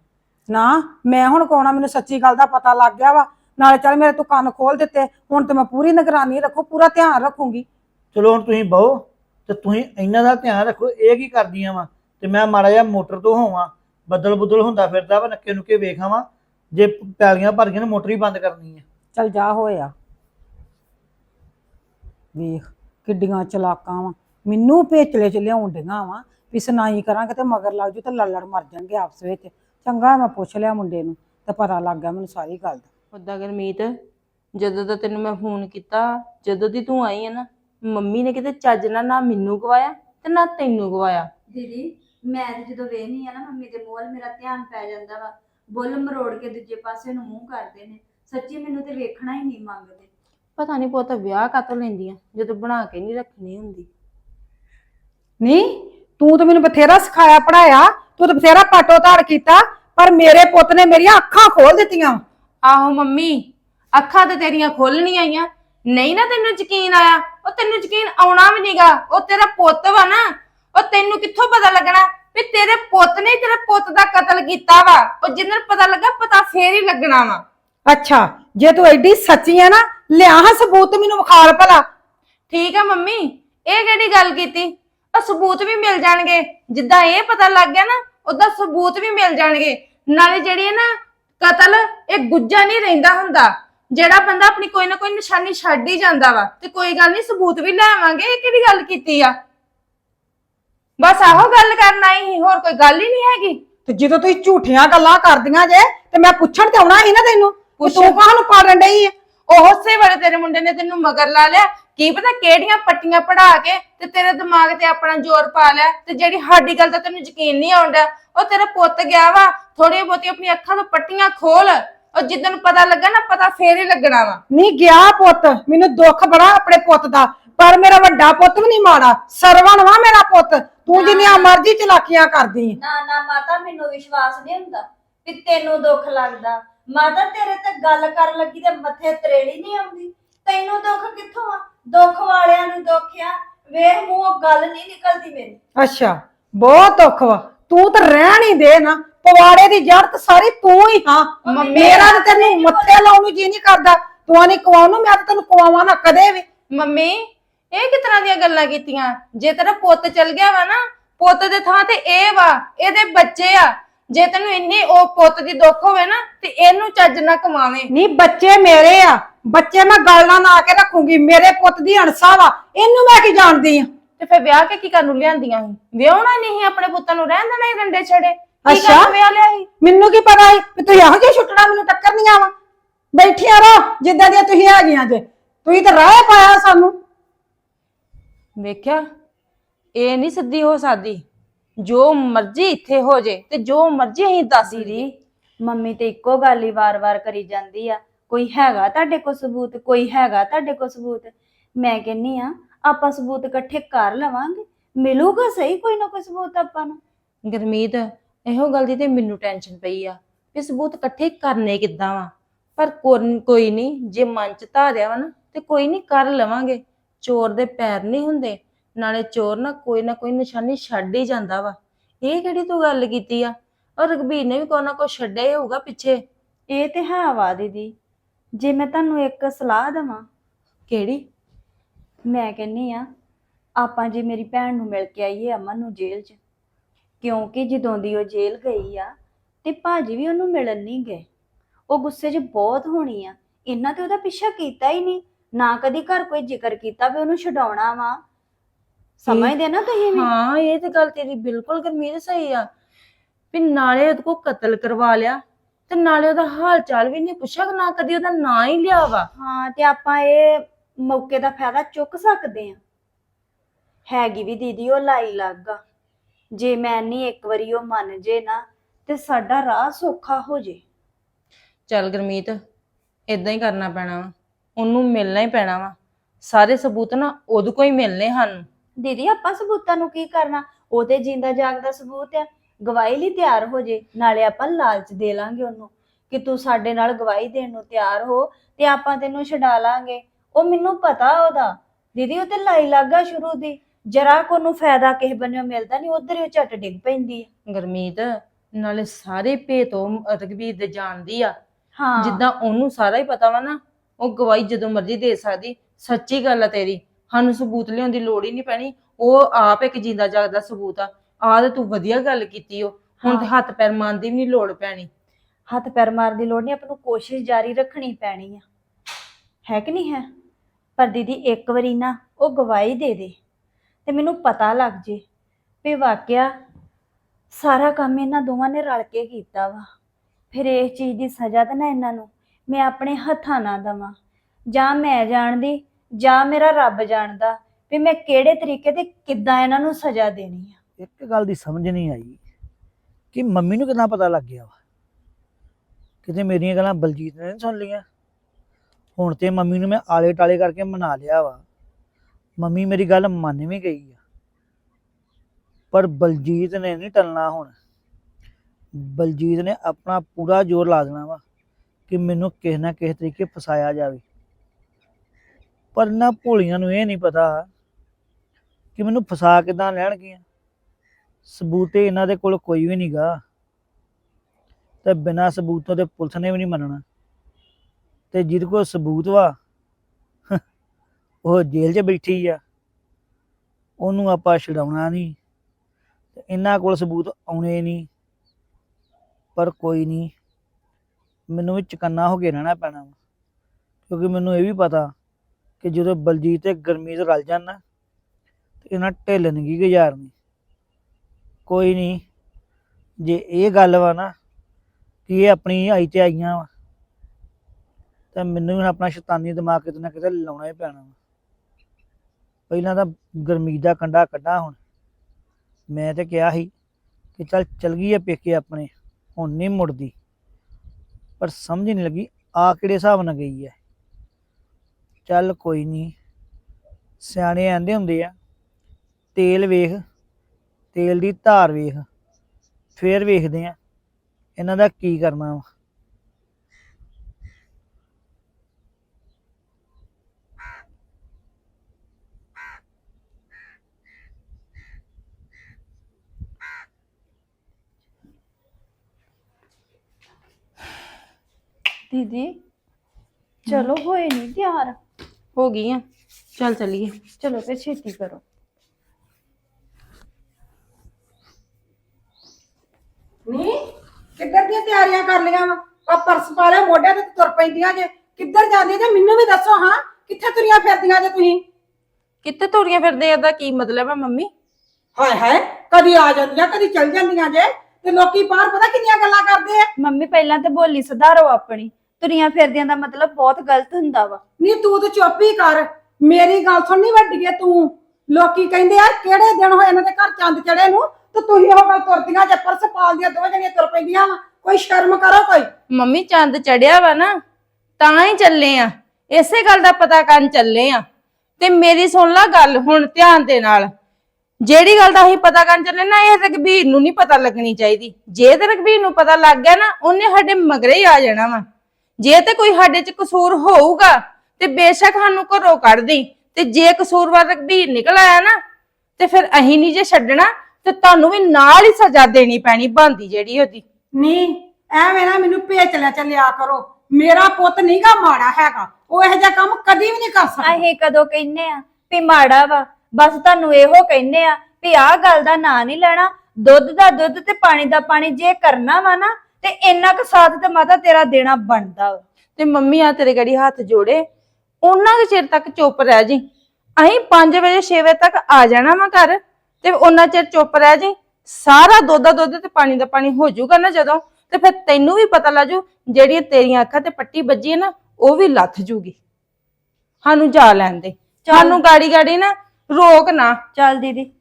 ਨਾ ਮੈਂ ਹੁਣ ਕੋਣਾ ਮੈਨੂੰ ਸੱਚੀ ਗੱਲ ਦਾ ਪਤਾ ਲੱਗ ਗਿਆ ਵਾ। ਨਾਲੇ ਚੱਲ ਮੇਰੇ ਤੂੰ ਕੰਨ ਖੋਲ ਦਿੱਤੇ ਹੁਣ ਤੇ ਮੈਂ ਪੂਰੀ ਨਿਗਰਾਨੀ ਰੱਖੂ ਪੂਰਾ ਧਿਆਨ ਰੱਖੂੰਗੀ। ਚਲੋ ਹੁਣ ਤੁਸੀਂ ਬਹੋ ਤੇ ਤੁਸੀਂ ਇਹਨਾਂ ਦਾ ਧਿਆਨ ਰੱਖੋ ਇਹ ਕੀ ਕਰਦੀਆਂ ਵਾ? ਤੇ ਮੈਂ ਮਾੜਾ ਜਿਹਾ ਮੋਟਰ ਤੋਂ ਹੋਵਾਂ ਬੱਦਲ ਬੁੱਦਲ ਹੁੰਦਾ ਫਿਰਦਾ ਵਾ ਨੱਕੇ ਨੁੱਕੇ ਵੇਖਾਵਾਂ ਜੇ ਪੈਲੀਆਂ ਭਰ ਗਈਆਂ ਨੇ ਮੋਟਰ ਹੀ ਬੰਦ ਕਰਨੀ ਹੈ ਚੱਲ ਜਾ ਹੋਇਆ ਵੇਖ ਕਿੱਡੀਆਂ ਚਲਾਕਾਂ ਵਾ। ਮੈਨੂੰ ਭੇਚਲੇ ਚ ਲਿਆਉਣ ਡੀਆਂ ਵਾ ਵੀ ਸੁਣਾਈ ਕਰਾਂਗੇ ਤੇ ਮਗਰ ਲੱਗ ਜੂ ਤੇ ਲੱਲੜ ਮਰ ਜਾਣਗੇ ਆਪਸ ਵਿੱਚ। ਚੰਗਾ ਮੈਂ ਪੁੱਛ ਲਿਆ ਮੁੰਡੇ ਨੂੰ ਤੇ ਪਤਾ ਲੱਗ ਗਿਆ ਮੈਨੂੰ ਸਾਰੀ ਗੱਲ ਦਾ। ਉਦਾਂ ਗੁਰਮੀਤ ਜਦੋਂ ਦਾ ਤੈਨੂੰ ਮੈਂ ਫੋਨ ਕੀਤਾ ਜਦੋਂ ਦੀ ਤੂੰ ਆਈ ਹੈ ਨਾ ਮੰਮੀ ਨੇ ਕਿਤੇ ਚੱਜ ਨਾਲ ਨਾ ਮੈਨੂੰ ਗਵਾਇਆ ਤੇ ਨਾ ਤੈਨੂੰ ਗਵਾਇਆ। ਦੀਦੀ ਮੈਂ ਤੇ ਜਦੋਂ ਵੇਹਨੀ ਆ ਨਾ ਮੰਮੀ ਦੇ ਮੂੰਹ ਵੱਲ ਮੇਰਾ ਧਿਆਨ ਪੈ ਜਾਂਦਾ ਵਾ। ਬੁੱਲ ਮਰੋੜ ਕੇ ਦੂਜੇ ਪਾਸੇ ਨੂੰ ਮੂੰਹ ਕਰਦੇ ਨੇ। ਸੱਚੀ ਮੈਨੂੰ ਤੇ ਵੇਖਣਾ ਹੀ ਨਹੀਂ ਮੰਗਦੇ। ਪਤਾ ਨਹੀਂ ਪੁੱਤ ਵਿਆਹ ਕਾਤੋਂ ਲੈਂਦੀਆਂ ਜਦੋਂ ਬਣਾ ਕੇ ਨਹੀਂ ਰੱਖਣੀ ਹੁੰਦੀ। ਨਹੀਂ ਤੂੰ ਤਾਂ ਮੈਨੂੰ ਬਥੇਰਾ ਸਿਖਾਇਆ ਪੜਾਇਆ ਤੂੰ ਤਾਂ ਬਥੇਰਾ ਪਾਟੋ ਧਾੜ ਕੀਤਾ ਪਰ ਮੇਰੇ ਪੁੱਤ ਨੇ ਮੇਰੀਆਂ ਅੱਖਾਂ ਖੋਲ ਦਿੱਤੀਆਂ। ਆਹੋ ਮੰਮੀ ਅੱਖਾਂ ਤੇ ਤੇਰੀਆਂ ਖੋਲਣੀਆਂ ਆਈਆਂ ਨਹੀਂ ਨਾ ਤੈਨੂੰ ਯਕੀਨ ਆਇਆ ਉਹ ਤੈਨੂੰ ਯਕੀਨ ਆਉਣਾ ਵੀ ਨਹੀਂਗਾ ਉਹ ਤੇਰਾ ਪੁੱਤ ਵਾ ਨਾ ਉਹ ਤੈਨੂੰ ਕਿੱਥੋਂ ਪਤਾ ਲੱਗਣਾ? ਵੀ ਤੇਰੇ ਪੁੱਤ ਨੇ ਤੇਰੇ ਪੁੱਤ ਦਾ ਕਤਲ ਕੀਤਾ ਵਾ ਉਹ ਜਿੰਨਾਂ ਪਤਾ ਲੱਗਾ ਪਤਾ ਫੇਰ ਹੀ ਲੱਗਣਾ ਵਾ। ਅੱਛਾ ਜੇ ਤੂੰ ਐਡੀ ਸੱਚੀ ਹੈ ਨਾ ਲਿਆ ਹਾਂ ਸਬੂਤ ਮੈਨੂੰ ਵਿਖਾਲ ਭਲਾ। ਠੀਕ ਆ ਮੰਮੀ ਇਹ ਕਿਹੜੀ ਗੱਲ ਕੀਤੀ? ਉਹ ਸਬੂਤ ਵੀ ਮਿਲ ਜਾਣਗੇ। ਜਿੱਦਾਂ ਇਹ ਪਤਾ ਲੱਗ ਗਿਆ ਨਾ ਉਦਾਂ ਸਬੂਤ ਵੀ ਮਿਲ ਜਾਣਗੇ। ਨਾਲੇ ਜਿਹੜੀ ਹੈ ਨਾ ਕਤਲ ਇਹ ਗੁੱਜਾ ਨਹੀਂ ਰਹਿੰਦਾ ਹੁੰਦਾ। ਜਿਹੜਾ ਬੰਦਾ ਆਪਣੀ ਕੋਈ ਨਾ ਕੋਈ ਨਿਸ਼ਾਨੀ ਛੱਡ ਹੀ ਜਾਂਦਾ ਵਾ ਤੇ ਕੋਈ ਗੱਲ ਨਹੀਂ ਸਬੂਤ ਵੀ ਲੈ ਆਵਾਂਗੇ ਇਹ ਕਿਹੜੀ ਗੱਲ ਕੀਤੀ ਆ? ਬਸ ਆਹੋ ਗੱਲ ਕਰਨ ਆਈ ਸੀ ਹੋਰ ਕੋਈ ਗੱਲ ਹੀ ਨਹੀਂ ਹੈਗੀ। ਤੇ ਜਦੋਂ ਤੁਸੀਂ ਝੂਠੀਆਂ ਗੱਲਾਂ ਕਰਦੀਆਂ ਜੇ ਤੇ ਮੈਂ ਪੁੱਛਣ ਤੇ ਆਉਣਾ ਸੀ ਨਾ ਤੈਨੂੰ ਪੁੱਛ। ਤੂੰ ਕਾਹਨੂੰ ਪਾੜਨ ਡਈ ਹੈ ਉਹ ਉਸੇ ਵੇਲੇ ਤੇਰੇ ਮੁੰਡੇ ਨੇ ਤੈਨੂੰ ਮਗਰ ਲਾ ਲਿਆ। ਕੀ ਪਤਾ ਕਿਹੜੀਆਂ ਪੱਟੀਆਂ ਪੜਾ ਕੇ ਤੇ ਤੇਰੇ ਦਿਮਾਗ ਤੇ ਆਪਣਾ ਜ਼ੋਰ ਪਾ ਲਿਆ ਤੇ ਜਿਹੜੀ ਸਾਡੀ ਗੱਲ ਦਾ ਤੈਨੂੰ ਯਕੀਨ ਨਹੀਂ ਆਉਂਦਾ ਉਹ ਤੇਰਾ ਪੁੱਤ ਗਿਆ ਵਾ ਥੋੜੀ ਬਹੁਤੀ ਆਪਣੀ ਅੱਖਾਂ ਤੋਂ ਪੱਟੀਆਂ ਖੋਲ। ਉਹ ਜਿੱਦਣ ਪਤਾ ਲੱਗਾ ਨਾ ਪਤਾ ਫੇਰ ਹੀ ਲੱਗਣਾ ਵਾ। ਨਹੀਂ ਗਿਆ ਪੁੱਤ ਮੈਨੂੰ ਦੁੱਖ ਬੜਾ ਆਪਣੇ ਪੁੱਤ ਦਾ ਪਰ ਮੇਰਾ ਵੱਡਾ ਪੁੱਤ ਵੀ ਨਹੀਂ ਮਾੜਾ। ਸਰਵਣ ਵਾ ਮੇਰਾ ਪੁੱਤ। ਤੂੰ ਜਿੰਨੀਆਂ ਮਰਜ਼ੀ ਚਲਾਕੀਆਂ ਕਰਦੀ। ਨਾ ਨਾ ਮਾਤਾ ਮੈਨੂੰ ਵਿਸ਼ਵਾਸ ਨਹੀਂ ਹੁੰਦਾ ਵੀ ਤੈਨੂੰ ਦੁੱਖ ਲੱਗਦਾ। ਮਾਤਾ ਤੇਰੇ ਤੇ ਗੱਲ ਕਰਨ ਲੱਗੀ ਤੇ ਮੱਥੇ ਤਰੇੜੀ ਨਹੀਂ ਆਉਂਦੀ। ਤੈਨੂੰ ਦੁੱਖ ਕਿੱਥੋਂ ਆ? ਦੁੱਖ ਵਾਲਿਆਂ ਨੂੰ ਦੁੱਖ ਆ। ਵੇਖ ਮੂੰਹੋਂ ਗੱਲ ਨਹੀਂ ਨਿਕਲਦੀ ਮੇਰੀ। ਅੱਛਾ ਬਹੁਤ ਦੁੱਖ ਵਾ। ਤੂੰ ਤਾਂ ਰਹਿਣ ਹੀ ਦੇ ਨਾ। ਪਵਾੜੇ ਦੀ ਜੜ ਤਾਂ ਸਾਰੀ ਤੂੰ ਹੀ ਹਾਂ। ਮੰਮੀ ਮੇਰਾ ਤਾਂ ਤੈਨੂੰ ਮੱਥੇ ਲਾਉਣ ਨੂੰ ਜੀ ਨਹੀਂ ਕਰਦਾ। ਤੂੰ ਨਹੀਂ ਕਵਾਉਣ ਨੂੰ ਮੈਂ ਤਾਂ ਤੈਨੂੰ ਕਵਾਵਾਂ ਨਾ ਕਦੇ ਵੀ। ਮੰਮੀ ਇਹ ਕਿ ਤਰ੍ਹਾਂ ਦੀਆਂ ਗੱਲਾਂ ਕੀਤੀਆਂ? ਜੇ ਤੇਰਾ ਪੁੱਤ ਚਲ ਗਿਆ ਵਾ ਨਾ ਪੁੱਤ ਦੇ ਥਾਂ ਤੇ ਇਹ ਵਾ ਇਹਦੇ ਬੱਚੇ ਆ। ਜੇ ਤੈਨੂੰ ਇੰਨੀ ਉਹ ਪੁੱਤ ਦੀ ਦੁੱਖ ਹੋਵੇ ਨਾ ਤੇ ਇਹਨੂੰ ਚੱਜ ਨਾ ਕਮਾਵੇਂ। ਨਹੀਂ ਬੱਚੇ ਮੇਰੇ ਆ। ਬੱਚੇ ਮੈਂ ਗੱਲ ਨਾਲ ਨਾ ਕੇ ਰੱਖੂੰਗੀ। ਮੇਰੇ ਪੁੱਤ ਦੀ ਅਣਸਾ ਵਾ। ਇਹਨੂੰ ਮੈਂ ਕੀ ਜਾਣਦੀ ਆ? ਤੇ ਫਿਰ ਵਿਆਹ ਕੇ ਕੀ ਕਰਨ ਨੂੰ ਲਿਆਂਦੀਆਂ ਸੀ? ਵਿਆਹਣਾ ਨਹੀਂ ਸੀ ਆਪਣੇ ਪੁੱਤਾਂ ਨੂੰ ਰਹਿਣ ਦੇਣਾ ਹੀ ਰੰਡੇ ਛੜੇ। ਕੀ ਅੱਛਾ। ਕਰਨ ਵਿਆਹ ਲਿਆ ਸੀ? ਮੈਨੂੰ ਕੀ ਪਤਾ ਸੀ ਵੀ ਤੂੰ ਇਹੋ ਜਿਹੀ ਛੁੱਟਣਾ ਮੈਨੂੰ ਟੱਕਰਨੀਆਂ ਵਾ ਬੈਠੀਆਂ ਰਹੋ ਜਿੱਦਾਂ ਦੀਆਂ ਤੁਸੀਂ ਹੈਗੀਆਂ ਜੇ। ਤੁਸੀਂ ਤਾਂ ਰਾਹ ਪਾਇਆ ਸਾਨੂੰ। ਵੇਖਿਆ? ਇਹ ਨਹੀਂ ਸਿੱਧੀ ਹੋ ਸਕਦੀ। ਜੋ ਮਰਜ਼ੀ ਇੱਥੇ ਹੋ ਜੇ ਤੇ ਜੋ ਮਰਜ਼ੀ ਅਸੀਂ ਦੱਸ ਦੀ ਦੀਦੀ ਮੰਮੀ ਤੇ ਇੱਕੋ ਗੱਲ ਹੀ ਵਾਰ-ਵਾਰ ਕਰੀ ਜਾਂਦੀ ਆ। ਕੋਈ ਹੈਗਾ ਤੁਹਾਡੇ ਕੋਲ ਸਬੂਤ? ਕੋਈ ਹੈਗਾ ਤੁਹਾਡੇ ਕੋਲ ਸਬੂਤ? ਮੈਂ ਕਹਿੰਨੀ ਆ ਆਪਾਂ ਸਬੂਤ ਇਕੱਠੇ ਕਰ ਲਵਾਂਗੇ। ਮਿਲੂਗਾ ਸਹੀ ਕੋਈ ਨਾ ਕੋਈ ਸਬੂਤ ਆਪਾਂ ਨੂੰ? ਗਰਮੀਤ ਇਹੋ ਗੱਲ ਦੀ ਤੇ ਮੈਨੂੰ ਟੈਨਸ਼ਨ ਪਈ ਆ ਵੀ ਸਬੂਤ ਇਕੱਠੇ ਕਰਨੇ ਕਿੱਦਾਂ ਵਾ? ਪਰ ਕੋਈ ਨਹੀਂ ਜੇ ਮਨ ਚ ਧਾਰਿਆ ਵਾ ਨਾ ਤੇ ਕੋਈ ਨਹੀਂ ਕਰ ਲਵਾਂਗੇ। ਚੋਰ ਦੇ ਪੈਰ ਨਹੀਂ ਹੁੰਦੇ ਨਾਲੇ ਚੋਰ ਨਾ ਕੋਈ ਨਾ ਕੋਈ ਨਿਸ਼ਾਨੀ ਛੱਡ ਹੀ ਜਾਂਦਾ ਵਾ। ਇਹ ਕਿਹੜੀ ਤੂੰ ਗੱਲ ਕੀਤੀ ਆ? ਔਰ ਰਘਬੀਰ ਨੇ ਵੀ ਕੋਈ ਨਾ ਕੋਈ ਛੱਡਿਆ ਹੀ ਹੋਊਗਾ ਪਿੱਛੇ। ਇਹ ਤੇ ਹੈ ਵਾ ਦੀਦੀ ਜੇ ਮੈਂ ਤੁਹਾਨੂੰ ਇੱਕ ਸਲਾਹ ਦਵਾਂ। ਕਿਹੜੀ? ਮੈਂ ਕਹਿੰਨੀ ਆ ਆਪਾਂ ਜੇ ਮੇਰੀ ਭੈਣ ਨੂੰ ਮਿਲ ਕੇ ਆਈਏ ਅਮਨ ਨੂੰ ਜੇਲ੍ਹ 'ਚ ਕਿਉਂਕਿ ਜਦੋਂ ਦੀ ਉਹ ਜੇਲ੍ਹ ਗਈ ਆ ਤੇ ਭਾਜੀ ਵੀ ਉਹਨੂੰ ਮਿਲਣ ਨਹੀਂ ਗਏ। ਉਹ ਗੁੱਸੇ 'ਚ ਬਹੁਤ ਹੋਣੀ ਆ ਇਹਨਾਂ ਤੇ ਉਹਦਾ ਪਿੱਛਾ ਕੀਤਾ ਹੀ ਨਹੀਂ। ਨਾ ਕਦੀ ਘਰ ਕੋਈ ਜ਼ਿਕਰ ਕੀਤਾ ਵੀ ਉਹਨੂੰ ਛਡਾਉਣਾ ਵਾ। ਸਮਝਦੇ ਨਾ ਤੁਸੀਂ ਵੀ? ਹਾਂ ਇਹ ਤੇ ਗੱਲ ਤੇਰੀ ਬਿਲਕੁਲ ਗਰਮੀਤ ਸਹੀ ਆ। ਵੀ ਨਾਲੇ ਉਹਦੇ ਕੋ ਕਤਲ ਕਰਵਾ ਲਿਆ ਤੇ ਨਾਲੇ ਉਹਦਾ ਹਾਲ ਚਾਲ ਵੀ ਨਹੀਂ ਪੁੱਛਿਆ ਨਾ ਕਦੀ ਉਹਦਾ ਨਾਂ ਹੀ ਲਿਆ ਵਾ। ਹਾਂ ਤੇ ਆਪਾਂ ਇਹ ਮੌਕੇ ਦਾ ਫਾਇਦਾ ਚੁੱਕ ਸਕਦੇ ਆ। ਹੈਗੀ ਵੀ ਦੀਦੀ ਉਹ ਲਾਈ ਲੱਗਾ ਜੇ ਮੈਂ ਨਹੀਂ ਇੱਕ ਵਾਰੀ ਉਹ ਮੰਨ ਜੇ ਨਾ ਤੇ ਸਾਡਾ ਰਾਹ ਸੌਖਾ ਹੋ ਜੇ। ਚੱਲ ਗਰਮੀਤ ਇਦਾਂ ਹੀ ਕਰਨਾ ਪੈਣਾ ਵਾ। ਉਹਨੂੰ ਮਿਲਣਾ ਹੀ ਪੈਣਾ ਵਾ। ਸਾਰੇ ਸਬੂਤ ਨਾ ਉਹਦੇ ਕੋਲ ਹੀ ਮਿਲਨੇ ਸਾਨੂੰ। ਦੀਦੀ ਆਪਾਂ ਸਬੂਤਾਂ ਨੂੰ ਕੀ ਕਰਨਾ? ਉਹਦੇ ਜਿੰਦਾ ਜਾਗਦਾ ਸਬੂਤ ਆ। ਗਵਾਹੀ ਲਈ ਤਿਆਰ ਹੋ ਜੇ ਨਾਲੇ ਆਪਾਂ ਲਾਲਚ ਦੇ ਲਾਂਗੇ ਉਹਨੂੰ ਕਿ ਤੂੰ ਸਾਡੇ ਨਾਲ ਗਵਾਹੀ ਦੇਣ ਨੂੰ ਤਿਆਰ ਹੋ ਤੇ ਆਪਾਂ ਤੈਨੂੰ ਛਡਾ ਲਾਂਗੇ। ਉਹ ਮੈਨੂੰ ਪਤਾ ਉਹਦਾ। ਦੀਦੀ ਉਹ ਤੇ ਲਾਈ ਲੱਗਾ ਸ਼ੁਰੂ ਦੀ। ਜਰਾ ਕੋ ਨੂੰ ਫਾਇਦਾ ਕਿਸੇ ਬੰਨਿਓ ਮਿਲਦਾ ਨਹੀਂ ਉਧਰ ਹੀ ਉਹ ਝੱਟ ਡਿੱਗ ਪੈਂਦੀ ਹੈ ਗਰਮੀਤ ਨਾਲੇ ਸਾਰੇ ਭੇਤੋਂ ਰਗਵੀਰ ਦੇ ਜਾਣਦੀ ਆ। ਹਾਂ। ਜਿੱਦਾਂ ਉਹਨੂੰ ਸਾਰਾ ਹੀ ਪਤਾ ਵਾ ਨਾ ਉਹ ਗਵਾਹੀ ਜਦੋਂ ਮਰਜ਼ੀ ਦੇ ਸਕਦੀ ਸੱਚੀ ਗੱਲ ਆ ਤੇਰੀ। ਸਾਨੂੰ ਸਬੂਤ ਲਿਆਉਣ ਦੀ ਲੋੜ ਹੀ ਨਹੀਂ ਪੈਣੀ। ਉਹ ਆਪ ਇੱਕ ਜਿੰਦਾ ਜਾਗਦਾ ਸਬੂਤ ਆ। ਆਹ ਤੇ ਤੂੰ ਵਧੀਆ ਗੱਲ ਕੀਤੀ ਓ। ਹੁਣ ਤੇ। ਹੱਥ ਪੈਰ ਮਾਰਨ ਦੀ ਵੀ ਨਹੀਂ ਲੋੜ ਪੈਣੀ। ਹੱਥ ਪੈਰ ਮਾਰਨ ਦੀ ਲੋੜ ਨਹੀਂ ਆਪਾਂ ਨੂੰ ਕੋਸ਼ਿਸ਼ ਜਾਰੀ ਰੱਖਣੀ ਪੈਣੀ ਆ। ਹੈ ਕਿ ਨਹੀਂ ਹੈ? ਪਰ ਦੀਦੀ ਇੱਕ ਵਾਰੀ ਨਾ ਉਹ ਗਵਾਹੀ ਦੇ ਦੇ ਤੇ ਮੈਨੂੰ ਪਤਾ ਲੱਗ ਜੇ ਵੀ ਵਾਕਿਆ ਸਾਰਾ ਕੰਮ ਇਹਨਾਂ ਦੋਵਾਂ ਨੇ ਰਲ ਕੇ ਕੀਤਾ ਵਾ। ਫਿਰ ਇਸ ਚੀਜ਼ ਦੀ ਸਜ਼ਾ ਤਾਂ ਨਾ ਇਹਨਾਂ ਨੂੰ ਮੈਂ ਆਪਣੇ ਹੱਥਾਂ ਨਾਲ ਦਵਾਂ। ਜਾਂ ਮੈਂ ਜਾਣਦੀ, ਜਾਂ ਮੇਰਾ ਰੱਬ ਜਾਣਦਾ ਵੀ ਮੈਂ ਕਿਹੜੇ ਤਰੀਕੇ ਤੇ ਕਿੱਦਾਂ ਇਹਨਾਂ ਨੂੰ ਸਜ਼ਾ ਦੇਣੀ ਆ। ਇੱਕ ਗੱਲ ਦੀ ਸਮਝ ਨਹੀਂ ਆਈ ਕਿ ਮੰਮੀ ਨੂੰ ਕਿੰਨਾ ਪਤਾ ਲੱਗ ਗਿਆ ਵਾ। ਕਿਤੇ ਮੇਰੀਆਂ ਗੱਲਾਂ ਬਲਜੀਤ ਨੇ ਨਹੀਂ ਸੁਣ ਲਈਆਂ? ਹੁਣ ਤੇ ਮੰਮੀ ਨੂੰ ਮੈਂ ਆਲੇ ਟਾਲੇ ਕਰਕੇ ਮਨਾ ਲਿਆ ਵਾ। ਮੰਮੀ ਮੇਰੀ ਗੱਲ ਮੰਨ ਵੀ ਗਈ ਆ। ਪਰ ਬਲਜੀਤ ਨੇ ਨਹੀਂ ਟਲਣਾ ਹੁਣ। ਬਲਜੀਤ ਨੇ ਆਪਣਾ ਪੂਰਾ ਜ਼ੋਰ ਲਾ ਦੇਣਾ ਵਾ। ਕਿ ਮੈਨੂੰ ਕਿਸੇ ਨਾ ਕਿਸੇ ਤਰੀਕੇ ਫਸਾਇਆ ਜਾਵੇ। ਪਰ ਨਾ ਭੋਲੀਆਂ ਨੂੰ ਇਹ ਨਹੀਂ ਪਤਾ ਕਿ ਮੈਨੂੰ ਫਸਾ ਕਿਦਾਂ ਲੈਣਗੀਆਂ। ਸਬੂਤ ਇਹਨਾਂ ਦੇ ਕੋਲ ਕੋਈ ਵੀ ਨਹੀਂਗਾ। ਤੇ ਬਿਨਾਂ ਸਬੂਤੋਂ ਤੇ ਪੁਲਿਸ ਨੇ ਵੀ ਨਹੀਂ ਮੰਨਣਾ। ਤੇ ਜਿਹਦੇ ਕੋਲ ਸਬੂਤ ਵਾ, ਉਹ ਜੇਲ੍ਹ 'ਚ ਬੈਠੀ ਆ। ਉਹਨੂੰ ਆਪਾਂ ਛਡਾਉਣਾ ਨਹੀਂ। ਤੇ ਇਹਨਾਂ ਕੋਲ ਸਬੂਤ ਆਉਣੇ ਨਹੀਂ। ਪਰ ਕੋਈ ਨਹੀਂ। ਮੈਨੂੰ ਵੀ ਚਕੰਨਾ ਹੋ ਕੇ ਰਹਿਣਾ ਪੈਣਾ ਵਾ। ਕਿਉਂਕਿ ਮੈਨੂੰ ਇਹ ਵੀ ਪਤਾ ਕਿ ਜਦੋਂ ਬਲਜੀਤ ਤੇ ਗਰਮੀਤ ਰਲ ਜਾਣ ਨਾ, ਤੇ ਇਹਨਾਂ ਢਿੱਲ ਨਹੀਂ ਗੁਜ਼ਾਰਨੀ ਕੋਈ ਨਹੀਂ ਜੇ ਇਹ ਗੱਲ ਵਾ ਨਾ ਕਿ ਇਹ ਆਪਣੀ ਆਈ ਤੇ ਆਈਆਂ ਵਾ, ਤਾਂ ਮੈਨੂੰ ਵੀ ਆਪਣਾ ਸ਼ੈਤਾਨੀ ਦਿਮਾਗ ਕਿਤੇ ਨਾ ਕਿਤੇ ਲਾਉਣਾ ਹੀ ਪੈਣਾ ਵਾ। ਪਹਿਲਾਂ ਤਾਂ ਗਰਮੀ ਦਾ ਕੰਡਾ ਕੱਢਾਂ ਹੁਣ। ਮੈਂ ਤੇ ਕਿਹਾ ਸੀ ਕਿ ਚੱਲ ਚਲ ਗਈ ਆ ਪੇਕੇ ਆਪਣੇ, ਹੁਣ ਨਹੀਂ ਮੁੜਦੀ। ਪਰ ਸਮਝ ਨਹੀਂ ਲੱਗੀ, ਆ ਕਿਹੜੇ ਹਿਸਾਬ ਨਾਲ ਗਈ ਹੈ? ਚੱਲ ਕੋਈ ਨਹੀਂ ਸਿਆਣੇ ਆਂਦੇ ਹੁੰਦੇ ਆ, ਤੇਲ ਵੇਖ, ਤੇਲ ਦੀ ਧਾਰ ਵੇਖ, ਫੇਰ ਵੇਖਦੇ ਆ, ਇਹਨਾਂ ਦਾ ਕੀ ਕਰਨਾ ਵਾ? ਦੀਦੀ। ਚਲੋ ਹੋਏ ਨਹੀਂ ਤਿਆਰ। ਹੋ ਗਈ ਆ। ਚੱਲ ਚੱਲੀਏ। ਚਲੋ ਤੇ ਛੇਤੀ ਕਰੋ। ਨਹੀਂ ਕਿੱਧਰ ਦੀਆਂ ਤਿਆਰੀਆਂ ਕਰ ਲੀਆਂ ਵਾ? ਆ ਪਰਸ ਪਾ ਲਿਆ ਮੋਢਿਆਂ ਤੇ ਤੁਰ ਪੈਂਦੀਆਂ ਜੇ। ਕਿੱਧਰ ਜਾਂਦੀਆਂ ਜੇ? ਮੈਨੂੰ ਵੀ ਦੱਸੋ ਹਾਂ? ਕਿੱਥੇ ਤੁਰੀਆਂ ਫਿਰਦੀਆਂ ਜੇ ਤੁਸੀਂ? ਕਿੱਥੇ ਤੁਰੀਆਂ ਫਿਰਦੇ ਆ? ਦਾ ਕੀ ਮਤਲਬ ਆ ਮੰਮੀ? ਹਾਏ ਹਾਏ ਕਦੀ ਆ ਜਾਂਦੀਆਂ ਕਦੀ ਚਲ ਜਾਂਦੀਆਂ ਜੇ। ਤੇ ਲੋਕੀ ਬਾਹਰ ਪਤਾ ਕਿੰਨੀਆਂ ਗੱਲਾਂ ਕਰਦੇ ਆ? ਮੰਮੀ ਪਹਿਲਾਂ ਤੇ ਬੋਲੀ ਸੁਧਾਰੋ ਆਪਣੀ। ਤੁਰੀਆਂ ਫਿਰਦਿਆਂ ਦਾ ਮਤਲਬ ਬਹੁਤ ਗਲਤ ਹੁੰਦਾ ਵਾ। ਨਹੀਂ ਤੂੰ ਤੇ ਚੁੱਪ ਹੀ ਕਰ। ਮੇਰੀ ਗੱਲ ਸੁਣਨੀ ਵੱਡੀ ਏ ਤੂੰ। ਲੋਕੀ ਕਹਿੰਦੇ ਆ ਕਿਹੜੇ ਦਿਨ ਹੋਏ ਇਹਨਾਂ ਦੇ ਘਰ ਚੰਦ ਚੜੇ ਨੂੰ? ਤੇ ਤੁਸੀਂ ਉਹ ਗੱਲ ਤੁਰਦੀਆਂ ਜੇ ਪਰਸ ਪਾਲਦੀਆਂ ਦੋ ਜਣੀਆਂ ਤੁਰ ਪੈਂਦੀਆਂ ਵਾ। ਕੋਈ ਸ਼ਰਮ ਕਰੋ ਕੋਈ। ਮੰਮੀ ਚੰਦ ਚੜਿਆ ਵਾ ਨਾ ਤਾਂ ਹੀ ਚੱਲੇ ਆ। ਇਸੇ ਗੱਲ ਦਾ ਪਤਾ ਕਰਨ ਚੱਲੇ ਆ। ਤੇ ਮੇਰੀ ਸੁਣ ਲੈ ਗੱਲ ਹੁਣ ਧਿਆਨ ਦੇ ਨਾਲ। ਜਿਹੜੀ ਗੱਲ ਦਾ ਅਸੀਂ ਪਤਾ ਕਰਨ ਚੱਲੇ ਨਾ ਇਹ ਰਘਬੀਰ ਨੂੰ ਨਹੀਂ ਪਤਾ ਲੱਗਣੀ ਚਾਹੀਦੀ। ਜੇ ਤੇ ਰਘਬੀਰ ਨੂੰ ਪਤਾ ਲੱਗ ਗਿਆ ਨਾ ਉਹਨੇ ਸਾਡੇ ਮਗਰੇ ਹੀ ਆ ਜਾਣਾ ਵਾ। ਜੇ ਤੇ ਕੋਈ ਸਾਡੇ ਚ ਕਸੂਰ ਹੋਊਗਾ ਤੇ ਬੇਸ਼ੱਕ ਸਾਨੂੰ ਘਰੋਂ ਕੱਢ ਦੇ ਤੇ ਜੇ ਕਸੂਰਵਾਰ ਰਘਬੀਰ ਨਿਕਲ ਆਇਆ ਨਾ ਤੇ ਫਿਰ ਅਸੀਂ ਨਹੀਂ ਜੇ ਛੱਡਣਾ ਤੇ ਤੁਹਾਨੂੰ ਵੀ ਨਾਲ ਹੀ ਸਜ਼ਾ ਦੇਣੀ ਪੈਣੀ ਬੰਦੀ ਜਿਹੜੀ ਉਹਦੀ। ਨਹੀਂ ਐਵੇਂ ਨਾ ਮੈਨੂੰ ਭੇਚ ਲਿਆ ਚੱਲਿਆ ਕਰੋ। ਮੇਰਾ ਪੁੱਤ ਨਹੀਂਗਾ ਮਾੜਾ ਹੈਗਾ। ਉਹ ਇਹੋ ਜਿਹਾ ਕੰਮ ਕਦੀ ਵੀ ਨਹੀਂ ਕਰ ਸਕਦਾ। ਅਸੀਂ ਕਦੋਂ ਕਹਿੰਨੇ ਆ ਵੀ ਮਾੜਾ ਵਾ। ਬਸ ਤੁਹਾਨੂੰ ਇਹੋ ਕਹਿੰਨੇ ਆ ਵੀ ਆਹ ਗੱਲ ਦਾ ਨਾਂ ਨਹੀਂ ਲੈਣਾ। ਦੁੱਧ ਦਾ ਦੁੱਧ ਤੇ ਪਾਣੀ ਦਾ ਪਾਣੀ ਜੇ ਕਰਨਾ ਵਾ ਨਾ ਤੇ ਇੰਨਾ ਕੁ ਸਾਥ ਤੇ ਮਾਤਾ ਤੇਰਾ ਦੇਣਾ ਬਣਦਾ ਵਾ। ਤੇ ਮੰਮੀ ਆ ਤੇਰੇ ਗੜੀ ਹੱਥ ਜੋੜੇ। ਉਹਨਾਂ ਦੇ ਚਿਰ ਤੱਕ ਚੁੱਪ ਰਹਿ ਜੀ। ਅਸੀਂ 5 ਵਜੇ 6 ਵਜੇ ਤੱਕ ਆ ਜਾਣਾ ਵਾ ਘਰ ਤੇ ਉਹਨਾਂ ਚਿਰ ਚੁੱਪ ਰਹਿ ਜੀ। ਸਾਰਾ ਦੁੱਧ ਦਾ ਦੁੱਧ ਤੇ ਪਾਣੀ ਦਾ ਪਾਣੀ ਹੋ ਜਾਊਗਾ ਨਾ ਜਦੋਂ। ਤੇ ਫਿਰ ਤੈਨੂੰ ਵੀ ਪਤਾ ਲੱਜੂ ਜਿਹੜੀਆਂ ਤੇਰੀਆਂ ਅੱਖਾਂ ਤੇ ਪੱਟੀ ਵੱਜੀ ਹੈ ਨਾ ਉਹ ਵੀ ਲੱਥ ਜੂਗੀ। ਸਾਨੂੰ ਜਾ ਲੈਣ ਦੇ। ਸਾਨੂੰ ਗਾੜੀ ਗਾੜੀ ਨਾ ਰੋਕ ਨਾ। ਚੱਲ ਦੀਦੀ।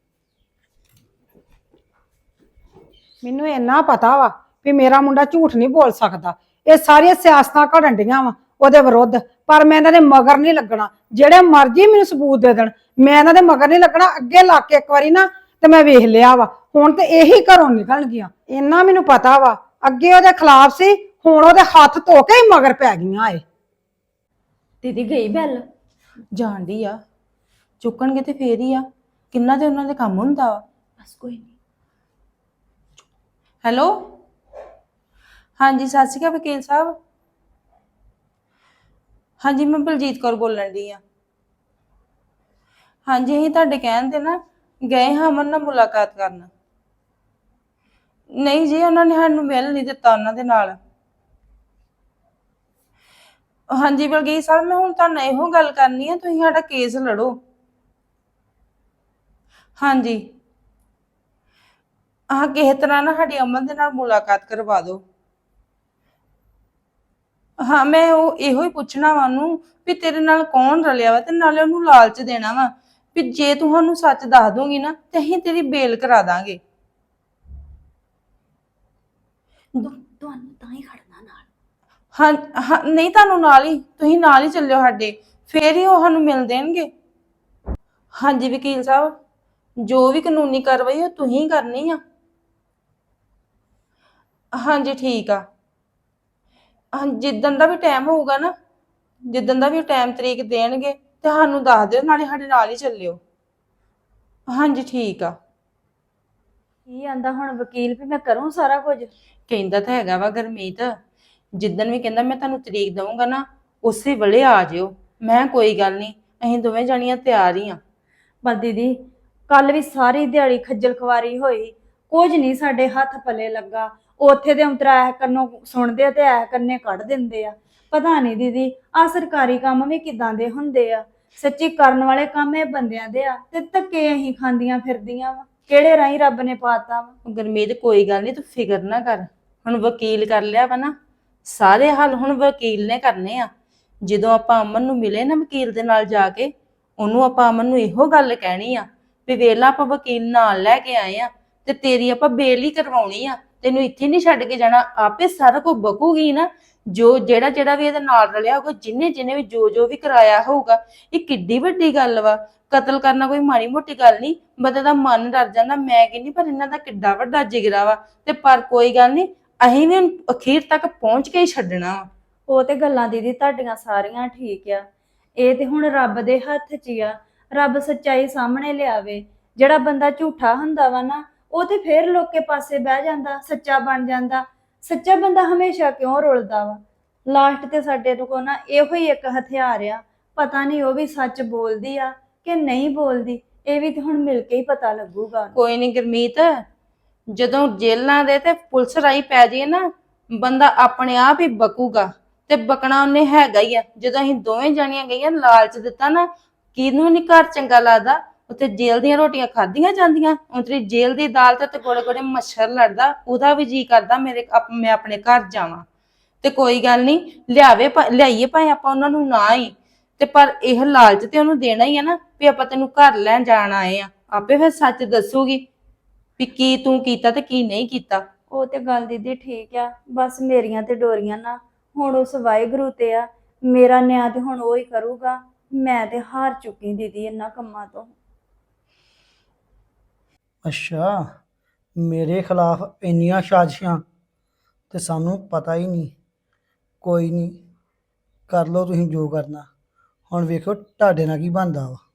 ਮੈਨੂੰ ਇੰਨਾ ਪਤਾ ਵਾ ਵੀ ਮੇਰਾ ਮੁੰਡਾ ਝੂਠ ਨਹੀਂ ਬੋਲ ਸਕਦਾ। ਇਹ ਸਾਰੀਆਂ ਸਿਆਸਤਾਂ ਘੜਨ ਡੀਆਂ ਵਾ ਉਹਦੇ ਵਿਰੁੱਧ। ਪਰ ਮੈਂ ਇਹਨਾਂ ਦੇ ਮਗਰ ਨਹੀਂ ਲੱਗਣਾ। ਜਿਹੜੇ ਮਰਜ਼ੀ ਮੈਨੂੰ ਸਬੂਤ ਦੇ ਦੇਣ ਮੈਂ ਇਹਨਾਂ ਦੇ ਮਗਰ ਨਹੀਂ ਲੱਗਣਾ। ਅੱਗੇ ਲਾ ਕੇ ਇੱਕ ਵਾਰੀ ਨਾ ਤੇ ਮੈਂ ਵੇਖ ਲਿਆ ਵਾ। ਹੁਣ ਤੇ ਇਹੀ ਘਰੋਂ ਨਿਕਲ ਗਿਆ ਇੰਨਾ ਮੈਨੂੰ ਪਤਾ ਵਾ ਅੱਗੇ ਉਹਦੇ ਖਿਲਾਫ ਸੀ ਹੁਣ ਉਹਦੇ ਹੱਥ ਧੋ ਕੇ ਹੀ ਮਗਰ ਪੈ ਗਈਆਂ ਏ ਦੀਦੀ ਗਈ ਬੈਲ? ਜਾਣਦੀ ਆ। ਚੁੱਕਣਗੇ ਤੇ ਫੇਰ ਹੀ ਆ। ਕਿੰਨਾ ਤੇ ਉਹਨਾਂ ਦੇ ਕੰਮ ਹੁੰਦਾ ਵਾ? ਬਸ ਕੋਈ ਨਹੀਂ ਹੈਲੋ? ਹਾਂਜੀ, ਸਤਿ ਸ਼੍ਰੀ ਅਕਾਲ ਵਕੀਲ ਸਾਹਿਬ। ਹਾਂਜੀ, ਮੈਂ ਬਲਜੀਤ ਕੌਰ ਬੋਲਣ ਦੀ ਆ। ਹਾਂਜੀ, ਅਸੀਂ ਤੁਹਾਡੇ ਕਹਿਣ ਤੇ ਨਾ ਗਏ ਹਾਂ ਅਮਨ ਨਾਲ ਮੁਲਾਕਾਤ ਕਰਨ। ਨਹੀਂ ਜੀ, ਉਹਨਾਂ ਨੇ ਸਾਨੂੰ ਮਿਲ ਨਹੀਂ ਦਿੱਤਾ ਉਹਨਾਂ ਦੇ ਨਾਲ। ਹਾਂਜੀ, ਬਲਜੀਤ ਸਾਹਿਬ, ਮੈਂ ਹੁਣ ਤੁਹਾਨੂੰ ਇਹੋ ਗੱਲ ਕਰਨੀ ਆ, ਤੁਸੀਂ ਸਾਡਾ ਕੇਸ ਲੜੋ। ਹਾਂਜੀ। ਆਹ ਕਿਸੇ ਤਰ੍ਹਾਂ ਨਾ ਸਾਡੀ ਅਮਨ ਦੇ ਨਾਲ ਮੁਲਾਕਾਤ ਕਰਵਾ ਦਿਓ। ਹਾਂ ਮੈਂ ਉਹ ਇਹੋ ਹੀ ਪੁੱਛਣਾ ਵਾ ਉਹਨੂੰ ਵੀ ਤੇਰੇ ਨਾਲ ਕੌਣ ਰਲਿਆ ਵਾ ਤੇ ਨਾਲੇ ਉਹਨੂੰ ਲਾਲਚ ਦੇਣਾ ਵਾ ਵੀ ਜੇ ਤੂੰ ਸਾਨੂੰ ਸੱਚ ਦੱਸ ਦੋਗੀ ਨਾ ਤੇ ਅਸੀਂ ਤੇਰੀ ਬੇਲ ਕਰਾ ਦਾਂਗੇ। ਤੁਹਾਨੂੰ ਤਾਂ ਹੀ ਖੜਨਾ ਨਾਲ। ਹਾਂ ਹਾਂ ਨਹੀਂ ਤੁਹਾਨੂੰ ਨਾਲ ਹੀ ਤੁਸੀਂ ਨਾਲ ਹੀ ਚੱਲਿਓ ਸਾਡੇ ਫੇਰ ਹੀ ਉਹ ਸਾਨੂੰ ਮਿਲ ਦੇਣਗੇ। ਹਾਂਜੀ ਵਕੀਲ ਸਾਹਿਬ ਜੋ ਵੀ ਕਾਨੂੰਨੀ ਕਾਰਵਾਈ ਉਹ ਤੁਸੀਂ ਕਰਨੀ ਆ। ਹਾਂਜੀ ਠੀਕ ਆ। ਹਾਂ ਜਿੱਦਣ ਦਾ ਵੀ ਟਾਈਮ ਹੋਊਗਾ ਨਾ ਜਿੱਦਣ ਦਾ ਵੀ ਟਾਈਮ ਤਰੀਕ ਦੇਣਗੇ ਤੇ ਸਾਨੂੰ ਦੱਸ ਦਿਓ ਨਾਲੇ ਸਾਡੇ ਨਾਲ ਹੀ ਚੱਲਿਓ। ਹਾਂਜੀ ਠੀਕ ਆ। ਕੀ ਆਂਦਾ ਹੁਣ ਵਕੀਲ ਵੀ ਮੈਂ ਕਰੂੰ ਸਾਰਾ ਕੁਝ? ਕਹਿੰਦਾ ਤਾਂ ਹੈਗਾ ਵਾ ਗਰਮੀਤ ਜਿੱਦਣ ਵੀ ਕਹਿੰਦਾ ਮੈਂ ਤੁਹਾਨੂੰ ਤਰੀਕ ਦਊਂਗਾ ਨਾ ਉਸੇ ਵੇਲੇ ਆ ਜਿਓ। ਮੈਂ ਕੋਈ ਗੱਲ ਨਹੀਂ ਅਸੀਂ ਦੋਵੇਂ ਜਾਣੀਆਂ ਤਿਆਰ ਹੀ ਆ। ਪਰ ਦੀਦੀ ਕੱਲ ਵੀ ਸਾਰੀ ਦਿਹਾੜੀ ਖੱਜਲ ਖਵਾਰੀ ਹੋਈ ਕੁਝ ਨਹੀਂ ਸਾਡੇ ਹੱਥ ਪੱਲੇ ਲੱਗਾ। ਉੱਥੇ ਦੇ ਅੰਤਰਾ ਐ ਕੰਨੋਂ ਸੁਣਦੇ ਆ ਤੇ ਐ ਕੰਨੇ ਕੱਢ ਦਿੰਦੇ ਆ। ਪਤਾ ਨਹੀਂ ਦੀਦੀ ਆ ਸਰਕਾਰੀ ਕੰਮ ਵੀ ਕਿਦਾਂ ਦੇ ਹੁੰਦੇ ਆ। ਸੱਚੀ ਕਰਨ ਵਾਲੇ ਕੰਮ ਇਹ ਬੰਦਿਆਂ ਦੇ ਆ ਤੇ ਧੱਕੇ ਅਸੀਂ ਖਾਂਦੀਆਂ ਫਿਰਦੀਆਂ ਵਾ। ਕਿਹੜੇ ਰਾਹੀਂ ਰੱਬ ਨੇ ਪਾਤਾ ਵਾ? ਗੁਰਮੀਤ, ਕੋਈ ਗੱਲ ਨਹੀਂ, ਤੂੰ ਫਿਕਰ ਨਾ ਕਰ। ਹੁਣ ਵਕੀਲ ਕਰ ਲਿਆ ਵਾ ਨਾ, ਸਾਰੇ ਹੱਲ ਹੁਣ ਵਕੀਲ ਨੇ ਕਰਨੇ ਆ। ਜਦੋਂ ਆਪਾਂ ਅਮਨ ਨੂੰ ਮਿਲੇ ਨਾ ਵਕੀਲ ਦੇ ਨਾਲ ਜਾ ਕੇ, ਉਹਨੂੰ ਆਪਾਂ ਅਮਨ ਨੂੰ ਇਹੋ ਗੱਲ ਕਹਿਣੀ ਆ ਵੀ ਵੇਲਾ ਆਪਾਂ ਵਕੀਲ ਨਾਲ ਲੈ ਕੇ ਆਏ ਆ ਤੇ ਤੇਰੀ ਆਪਾਂ ਬੇਲ ਹੀ ਕਰਵਾਉਣੀ ਆ। ਤੈਨੂੰ ਇੱਥੇ ਨਹੀਂ ਛੱਡ ਕੇ ਜਾਣਾ, ਆਪੇ ਸਾਰਾ ਕੁਝ ਬਕੂਗੀ ਨਾ। ਜੋ ਜਿਹੜਾ ਜਿਹੜਾ ਵੀ ਇਹਦੇ ਨਾਲ ਰਲਿਆ ਹੋਊਗਾ, ਜਿੰਨੇ ਜਿੰਨੇ ਵੀ ਜੋ ਜੋ ਵੀ ਕਰਾਇਆ ਹੋਊਗਾ, ਇਹ ਕਿੱਡੀ ਵੱਡੀ ਗੱਲ ਵਾ। ਕਤਲ ਕਰਨਾ ਕੋਈ ਮਾੜੀ ਮੋਟੀ ਗੱਲ ਨਹੀਂ, ਬੰਦੇ ਦਾ ਮਨ ਡਰ ਜਾਂਦਾ, ਮੈਂ ਕਹਿੰਦੀ ਪਰ ਇਹਨਾਂ ਦਾ ਕਿੱਡਾ ਵੱਡਾ ਜਿਗਰਾ ਵਾ। ਤੇ ਪਰ ਕੋਈ ਗੱਲ ਨਹੀਂ, ਅਸੀਂ ਵੀ ਅਖੀਰ ਤੱਕ ਪਹੁੰਚ ਕੇ ਹੀ ਛੱਡਣਾ ਵਾ। ਉਹ ਤੇ ਗੱਲਾਂ ਦੀਦੀ ਤੁਹਾਡੀਆਂ ਸਾਰੀਆਂ ਠੀਕ ਆ। ਇਹ ਤੇ ਹੁਣ ਰੱਬ ਦੇ ਹੱਥ 'ਚ ਹੀ ਆ। ਰੱਬ ਸੱਚਾਈ ਸਾਹਮਣੇ ਲਿਆਵੇ। ਜਿਹੜਾ ਬੰਦਾ ਝੂਠਾ ਹੁੰਦਾ ਵਾ ਨਾ ਉਹ ਤੇ ਫੇਰ ਲੋਕੇ ਪਾਸੇ ਬਹਿ ਜਾਂਦਾ, ਸੱਚਾ ਬਣ ਜਾਂਦਾ। ਸੱਚਾ ਬੰਦਾ ਹਮੇਸ਼ਾ ਕਿਉਂ ਰੁਲਦਾ ਵਾ? ਲਾਸਟ ਤੇ ਸਾਡੇ ਤੋਂ ਨਾ ਇਹੋ ਹੀ ਇੱਕ ਹਥਿਆਰ ਆ। ਪਤਾ ਨਹੀਂ ਉਹ ਵੀ ਸੱਚ ਬੋਲਦੀ ਆ ਕਿ ਨਹੀਂ ਬੋਲਦੀ। ਇਹ ਵੀ ਤੇ ਹੁਣ ਮਿਲ ਕੇ ਹੀ ਪਤਾ ਲੱਗੂਗਾ ਕੋਈ ਨਹੀਂ ਗੁਰਮੀਤ, ਜਦੋਂ ਜੇਲਾਂ ਦੇ ਤੇ ਪੁਲਿਸ ਰਾਈ ਪੈ ਜਾਏ ਨਾ, ਬੰਦਾ ਆਪਣੇ ਆਪ ਹੀ ਬਕੂਗਾ ਤੇ ਬਕਣਾ ਉਹਨੇ ਹੈਗਾ ਹੀ ਆ। ਜਦੋਂ ਅਸੀਂ ਦੋਵੇਂ ਜਾਣੀਆਂ ਗਈਆਂ, ਲਾਲਚ ਦਿੱਤਾ ਨਾ, ਕਿਹਨੂੰ ਨਹੀਂ ਘਰ ਚੰਗਾ ਲੱਗਦਾ? ਉੱਥੇ ਜੇਲ੍ਹ ਦੀਆਂ ਰੋਟੀਆਂ ਖਾਧੀਆਂ ਜਾਂਦੀਆਂ ਉਤਰੀ ਜੇਲ੍ਹ ਦੀ ਦਾਲ ਤੇ ਗੋੜੇ ਗੋੜੇ ਮੱਛਰ ਲੜਦਾ, ਉਹਦਾ ਵੀ ਜੀ ਕਰਦਾ ਮੇਰੇ ਆਪ- ਮੈਂ ਆਪਣੇ ਘਰ ਜਾਵਾਂ। ਤੇ ਕੋਈ ਗੱਲ ਨਹੀਂ, ਲਿਆਵੇ ਭਾ- ਲਿਆਈਏ ਭਾਵੇਂ ਆਪਾਂ ਉਹਨਾਂ ਨੂੰ ਨਾ ਹੀ। ਤੇ ਪਰ ਇਹ ਲਾਲਚ ਤੇ ਉਹਨੂੰ ਦੇਣਾ ਹੀ ਆ ਨਾ, ਵੀ ਆਪਾਂ ਤੈਨੂੰ ਘਰ ਲੈਣ ਜਾਣ ਆਏ ਆ। ਆਪੇ ਫਿਰ ਸੱਚ ਦੱਸੂਗੀ ਵੀ ਕੀ ਤੂੰ ਕੀਤਾ ਤੇ ਕੀ ਨਹੀਂ ਕੀਤਾ। ਉਹ ਤੇ ਗੱਲ ਦੀਦੀ ਠੀਕ ਆ, ਬਸ ਮੇਰੀਆਂ ਤੇ ਡੋਰੀਆਂ ਨਾ, ਹੁਣ ਉਸ ਵਾਹਿਗੁਰੂ ਤੇ ਆ। ਮੇਰਾ ਨਿਆਂ ਤੇ ਹੁਣ ਉਹ ਹੀ ਕਰੂਗਾ। ਮੈਂ ਤੇ ਹਾਰ ਚੁੱਕੀ ਦੀਦੀ ਇਹਨਾਂ ਕੰਮਾਂ ਤੋਂ। ਅੱਛਾ, ਮੇਰੇ ਖਿਲਾਫ ਇੰਨੀਆਂ ਸਾਜ਼ਿਸ਼ਾਂ ਤੇ ਸਾਨੂੰ ਪਤਾ ਹੀ ਨਹੀਂ। ਕੋਈ ਨਹੀਂ, ਕਰ ਲਓ ਤੁਸੀਂ ਜੋ ਕਰਨਾ। ਹੁਣ ਵੇਖੋ ਤੁਹਾਡੇ ਨਾਲ ਕੀ ਬਣਦਾ ਵਾ।